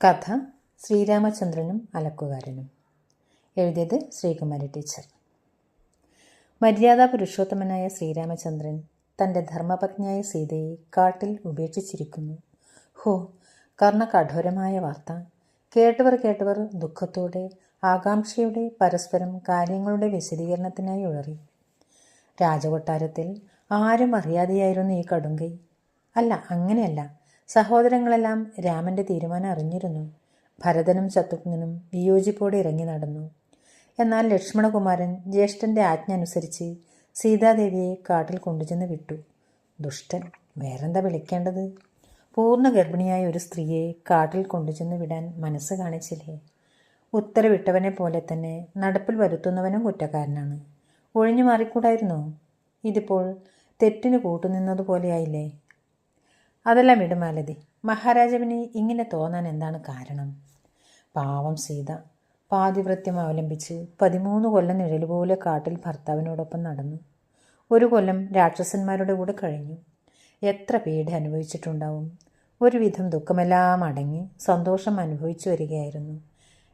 കഥ ശ്രീരാമചന്ദ്രനും അലക്കുകാരനും. എഴുതിയത് ശ്രീകുമാരി ടീച്ചർ. മര്യാദാ പുരുഷോത്തമനായ ശ്രീരാമചന്ദ്രൻ തന്റെ ധർമ്മപത്നിയായ സീതയെ കാട്ടിൽ ഉപേക്ഷിച്ചിരിക്കുന്നു. ഹോ കർണ കർണകഠോരമായ വാർത്ത. കേട്ടവർ കേട്ടവർ ദുഃഖത്തോടെ ആകാംക്ഷയുടെ പരസ്പരം കാര്യങ്ങളുടെ വിശദീകരണത്തിനായി ഉഴറി. രാജകൊട്ടാരത്തിൽ ആരും അറിയാതെയായിരുന്നു ഈ കടുങ്കൈ. അല്ല അങ്ങനെയല്ല. സഹോദരങ്ങളെല്ലാം രാമന്റെ തീരുമാനം അറിഞ്ഞിരുന്നു. ഭരതനും ശത്രുഘ്നും വിയോജിപ്പോടെ ഇറങ്ങി നടന്നു. എന്നാൽ ലക്ഷ്മണകുമാരൻ ജ്യേഷ്ഠന്റെ ആജ്ഞ അനുസരിച്ച് സീതാദേവിയെ കാട്ടിൽ കൊണ്ടുചെന്ന് വിട്ടു. ദുഷ്ടൻ വേറെന്താ വിളിക്കേണ്ടത്? പൂർണ ഗർഭിണിയായ ഒരു സ്ത്രീയെ കാട്ടിൽ കൊണ്ടുചെന്ന് വിടാൻ മനസ്സ് കാണിച്ചില്ലേ? ഉത്തരവിട്ടവനെ പോലെ തന്നെ നടപ്പിൽ വരുത്തുന്നവനും കുറ്റക്കാരനാണ്. ഒഴിഞ്ഞു മാറിക്കൂടായിരുന്നോ? ഇതിപ്പോൾ തെറ്റിന് കൂട്ടുനിന്നതുപോലെയായില്ലേ? അതെല്ലാം വിടുമാലതി മഹാരാജാവിന് ഇങ്ങനെ തോന്നാൻ എന്താണ് കാരണം? പാവം സീത. പാതിവൃത്യം അവലംബിച്ച് പതിമൂന്ന് കൊല്ലം നിഴൽ പോലെ കാട്ടിൽ ഭർത്താവിനോടൊപ്പം നടന്നു. ഒരു കൊല്ലം രാക്ഷസന്മാരുടെ കൂടെ കഴിഞ്ഞു. എത്ര പീഡ അനുഭവിച്ചിട്ടുണ്ടാവും? ഒരുവിധം ദുഃഖമെല്ലാം അടങ്ങി സന്തോഷം അനുഭവിച്ചു വരികയായിരുന്നു.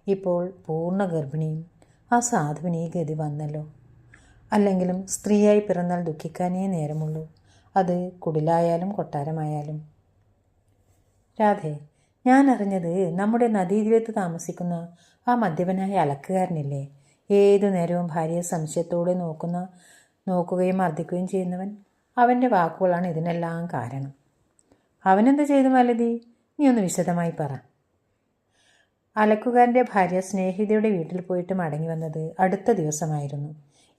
ഇപ്പോൾ പൂർണ ഗർഭിണിയും ആ സാധുവിന് ഈ ഗതി വന്നല്ലോ. അല്ലെങ്കിലും സ്ത്രീയായി പിറന്നാൽ ദുഃഖിക്കാനേ നേരമുള്ളൂ. അത് കുടിലായാലും കൊട്ടാരമായാലും. രാധേ ഞാൻ അറിഞ്ഞത് നമ്മുടെ നദീതീരത്ത് താമസിക്കുന്ന ആ മദ്യപനായ അലക്കുകാരനില്ലേ? ഏതു നേരവും ഭാര്യയെ സംശയത്തോടെ നോക്കുന്ന നോക്കുകയും മർദ്ദിക്കുകയും ചെയ്യുന്നവൻ അവന്റെ വാക്കുകളാണ് ഇതിനെല്ലാം കാരണം. അവനെന്ത് ചെയ്തു മലതി? നീ ഒന്ന് വിശദമായി പറ. അലക്കുകാരന്റെ ഭാര്യ സ്നേഹിതയുടെ വീട്ടിൽ പോയിട്ട് മടങ്ങി വന്നത് അടുത്ത ദിവസമായിരുന്നു.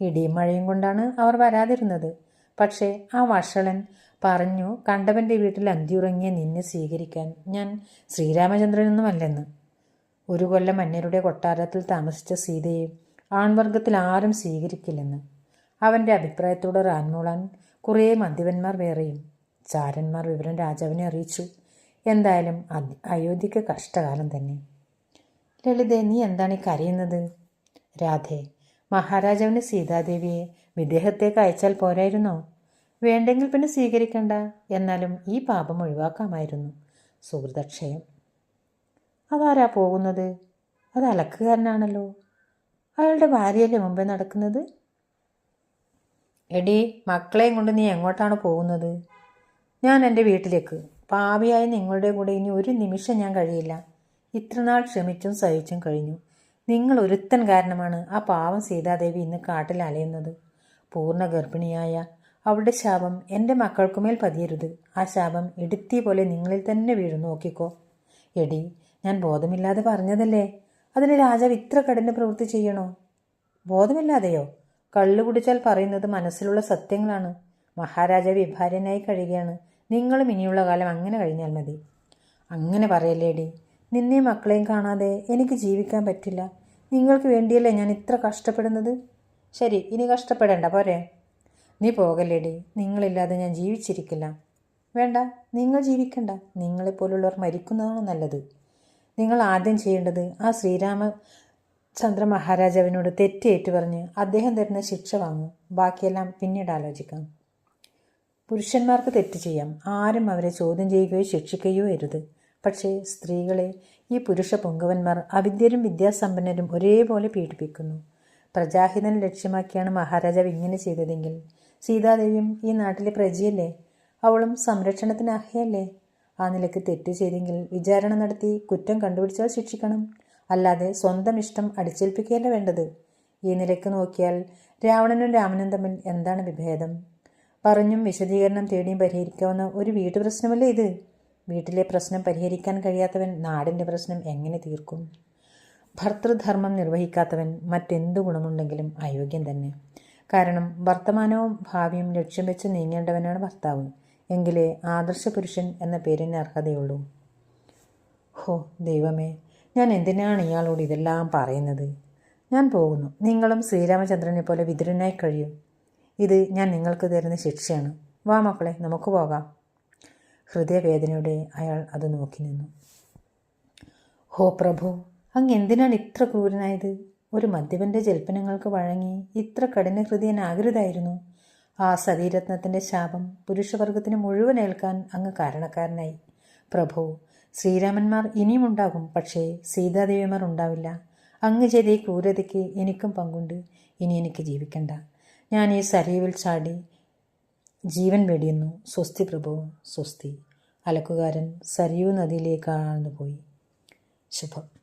ഇടിയും മഴയും കൊണ്ടാണ് അവർ വരാതിരുന്നത്. പക്ഷേ ആ വഷളൻ പറഞ്ഞു കണ്ടവന്റെ വീട്ടിൽ അന്തിയുറങ്ങിയ നിന്നെ സ്വീകരിക്കാൻ ഞാൻ ശ്രീരാമചന്ദ്രനൊന്നുമല്ലെന്ന്. ഒരു കൊല്ലം അന്യരുടെ കൊട്ടാരത്തിൽ താമസിച്ച സീതയെ ആൺവർഗത്തിൽ ആരും സ്വീകരിക്കില്ലെന്ന്. അവന്റെ അഭിപ്രായത്തോട് റാൻമൂളാൻ കുറേ മദ്യപന്മാർ വേറെയും ചാരന്മാർ വിവരം രാജാവിനെ അറിയിച്ചു. എന്തായാലും അയോധ്യയ്ക്ക് കഷ്ടകാലം തന്നെ. ലളിതേ നീ എന്താണ് ഈ കരയുന്നത്? രാധേ മഹാരാജാവിന് സീതാദേവിയെ വിദേഹത്തേക്ക് അയച്ചാൽ പോരായിരുന്നോ? വേണ്ടെങ്കിൽ പിന്നെ സ്വീകരിക്കണ്ട. എന്നാലും ഈ പാപം ഒഴിവാക്കാമായിരുന്നു. സുഹൃതക്ഷയം. അതാരാ പോകുന്നത്? അത് അലക്കുകാരനാണല്ലോ. അയാളുടെ ഭാര്യയല്ലേ മുമ്പേ നടക്കുന്നത്? എടി മക്കളെയും കൊണ്ട് നീ എങ്ങോട്ടാണ് പോകുന്നത്? ഞാൻ എന്റെ വീട്ടിലേക്ക്. പാവിയായ നിങ്ങളുടെ കൂടെ ഇനി ഒരു നിമിഷം ഞാൻ കഴിയില്ല. ഇത്രനാൾ ക്ഷമിച്ചും സഹിച്ചും കഴിഞ്ഞു. നിങ്ങൾ ഒരുത്തൻ കാരണമാണ് ആ പാവം സീതാദേവി ഇന്ന് കാട്ടിൽ അലയുന്നത്. പൂർണ ഗർഭിണിയായ അവളുടെ ശാപം എന്റെ മക്കൾക്കുമേൽ പതിയരുത്. ആ ശാപം ഇടുത്തി പോലെ നിങ്ങളിൽ തന്നെ വീഴും നോക്കിക്കോ. എടി ഞാൻ ബോധമില്ലാതെ പറഞ്ഞതല്ലേ? അതിന് രാജാവ് ഇത്ര കഠിന പ്രവൃത്തി ചെയ്യണോ? ബോധമില്ലാതെയോ? കള്ളു കുടിച്ചാൽ പറയുന്നത് മനസ്സിലുള്ള സത്യങ്ങളാണ്. മഹാരാജാവ് വിഭാര്യനായി കഴിയുകയാണ്. നിങ്ങളും ഇനിയുള്ള കാലം അങ്ങനെ കഴിഞ്ഞാൽ മതി. അങ്ങനെ പറയല്ലേടി നിന്നെയും മക്കളെയും കാണാതെ എനിക്ക് ജീവിക്കാൻ പറ്റില്ല. നിങ്ങൾക്ക് വേണ്ടിയല്ലേ ഞാൻ ഇത്ര കഷ്ടപ്പെടുന്നത്? ശരി ഇനി കഷ്ടപ്പെടേണ്ട പോരെ. നീ പോകല്ലേടി. നിങ്ങളില്ലാതെ ഞാൻ ജീവിച്ചിരിക്കില്ല. വേണ്ട നിങ്ങൾ ജീവിക്കണ്ട. നിങ്ങളെപ്പോലുള്ളവർ മരിക്കുന്നതാണ് നല്ലത്. നിങ്ങൾ ആദ്യം ചെയ്യേണ്ടത് ആ ശ്രീരാമചന്ദ്ര മഹാരാജാവിനോട് തെറ്റേറ്റു പറഞ്ഞ് അദ്ദേഹം തരുന്ന ശിക്ഷ വാങ്ങും. ബാക്കിയെല്ലാം പിന്നീട് ആലോചിക്കാം. പുരുഷന്മാർക്ക് തെറ്റ് ചെയ്യാം. ആരും അവരെ ചോദ്യം ചെയ്യുകയോ ശിക്ഷിക്കുകയോ അരുത്. പക്ഷേ സ്ത്രീകളെ ഈ പുരുഷ പൊങ്കവന്മാർ അവിദ്യരും വിദ്യാസമ്പന്നരും ഒരേപോലെ പീഡിപ്പിക്കുന്നു. പ്രജാഹിതൻ ലക്ഷ്യമാക്കിയാണ് മഹാരാജാവ് ഇങ്ങനെ ചെയ്തതെങ്കിൽ സീതാദേവിയും ഈ നാട്ടിലെ പ്രജയല്ലേ? അവളും സംരക്ഷണത്തിന് അഹയല്ലേ ആ നിലയ്ക്ക് തെറ്റ് ചെയ്തെങ്കിൽ വിചാരണ നടത്തി കുറ്റം കണ്ടുപിടിച്ചാൽ ശിക്ഷിക്കണം. അല്ലാതെ സ്വന്തം ഇഷ്ടം അടിച്ചേൽപ്പിക്കുകയല്ല വേണ്ടത്. ഈ നിലയ്ക്ക് നോക്കിയാൽ രാവണനും രാമനും തമ്മിൽ എന്താണ് വിഭേദം? പറഞ്ഞും വിശദീകരണം തേടിയും പരിഹരിക്കാവുന്ന ഒരു വീട്ടു പ്രശ്നമല്ലേ ഇത്? വീട്ടിലെ പ്രശ്നം പരിഹരിക്കാൻ കഴിയാത്തവൻ നാടിന്റെ പ്രശ്നം എങ്ങനെ തീർക്കും? ഭർത്തൃധർമ്മം നിർവഹിക്കാത്തവൻ മറ്റെന്തു ഗുണമുണ്ടെങ്കിലും അയോഗ്യം തന്നെ. കാരണം വർത്തമാനവും ഭാവിയും ലക്ഷ്യം വെച്ച് നീങ്ങേണ്ടവനാണ് ഭർത്താവ്. എങ്കിലേ ആദർശ പുരുഷൻ എന്ന പേരിന് അർഹതയുള്ളൂ. ഹോ ദൈവമേ ഞാൻ എന്തിനാണ് ഇയാളോട് ഇതെല്ലാം പറയുന്നത്? ഞാൻ പോകുന്നു. നിങ്ങളും ശ്രീരാമചന്ദ്രനെ പോലെ വിതുരനായി കഴിയും. ഇത് ഞാൻ നിങ്ങൾക്ക് തരുന്ന ശിക്ഷയാണ്. വാ മക്കളെ നമുക്ക് പോകാം. ഹൃദയവേദനയോടെ അയാൾ അത് നോക്കി നിന്നു. ഹോ പ്രഭു അങ്ങ് എന്തിനാണ് ഇത്ര ക്രൂരനായത്? ഒരു മദ്യപന്റെ ജൽപ്പനങ്ങൾക്ക് വഴങ്ങി ഇത്ര കഠിന ഹൃദയനാകരുതായിരുന്നു ആ സതീരത്നത്തിന്റെ ശാപം പുരുഷവർഗത്തിന് മുഴുവൻ ഏൽക്കാൻ അങ്ങ് കാരണക്കാരനായി. പ്രഭു ശ്രീരാമന്മാർ ഇനിയും ഉണ്ടാകും പക്ഷേ സീതാദേവിമാർ ഉണ്ടാവില്ല. അങ്ങ് ചെയ്ത ഈ ക്രൂരതയ്ക്ക് എനിക്കും പങ്കുണ്ട്. ഇനി എനിക്ക് ജീവിക്കണ്ട. ഞാൻ ഈ സരീവിൽ ചാടി ജീവൻ വെടിയുന്നു. സ്വസ്തി പ്രഭു സ്വസ്തി. അലക്കുകാരൻ സരിയു നദിയിലേക്ക് ആഴ്ന്നു പോയി ശുഭം.